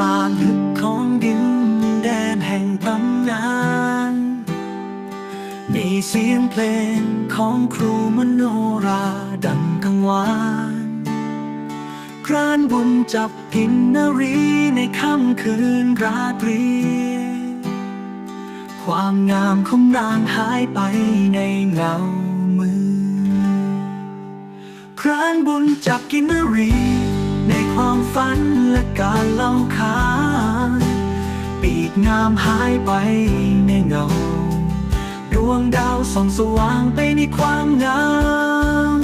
บาลึกของดินแดนแห่งตำนานมีเสียงเพลงของครูมโนราดังกังวานครานบุญจับกินนรีในค่ำคืนราตรี ความงามของนางหายไปในเงามือครานบุญจับกินนรี ในความฝันและกา กงามหายไปในเงา ดวงดาวส่องสว่างไปในความงาม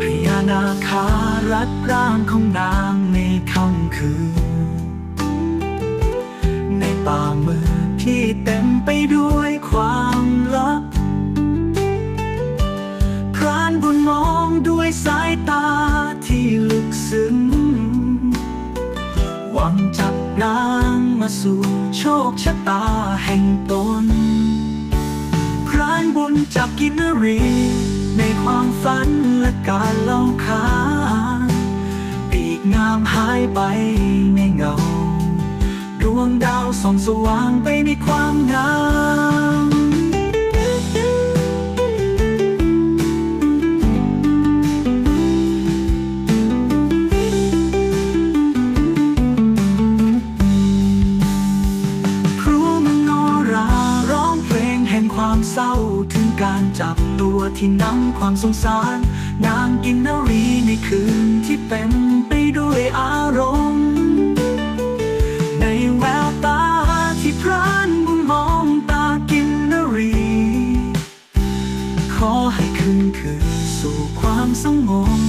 พญานาคารัดร่างของนางในค่ำคืน ในป่ามือที่เต็มไปด้วยความลับพรานบุญมอง ด้วยสายตาที่ลึกซึ้ง หวังจับนางมาสู่โชคชะตาแห่งตนพรานบุญจับกินนรี ในความฝันและการเล่าขานปีกงามหายไปในเงา ดวงดาวส่องสว่างไปในความงาม เศร้าถึงการจับตัวที่นำความสงสาร นางกินนรีในคืนที่เต็มไปด้วยอารมณ์ ในแววตาที่พรานบุญมองตากินนรี ขอให้คืนคืนสู่ความสงบ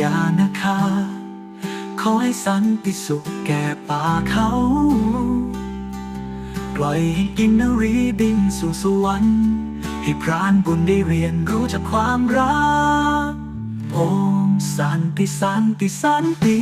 ญานาคา ขอให้สันติสุขแก่ป่าเขา ปล่อยให้กินนรีบินสู่สวรรค์ให้พรานบุญได้เรียนรู้จากความรัก โอมสันติสันติสันติ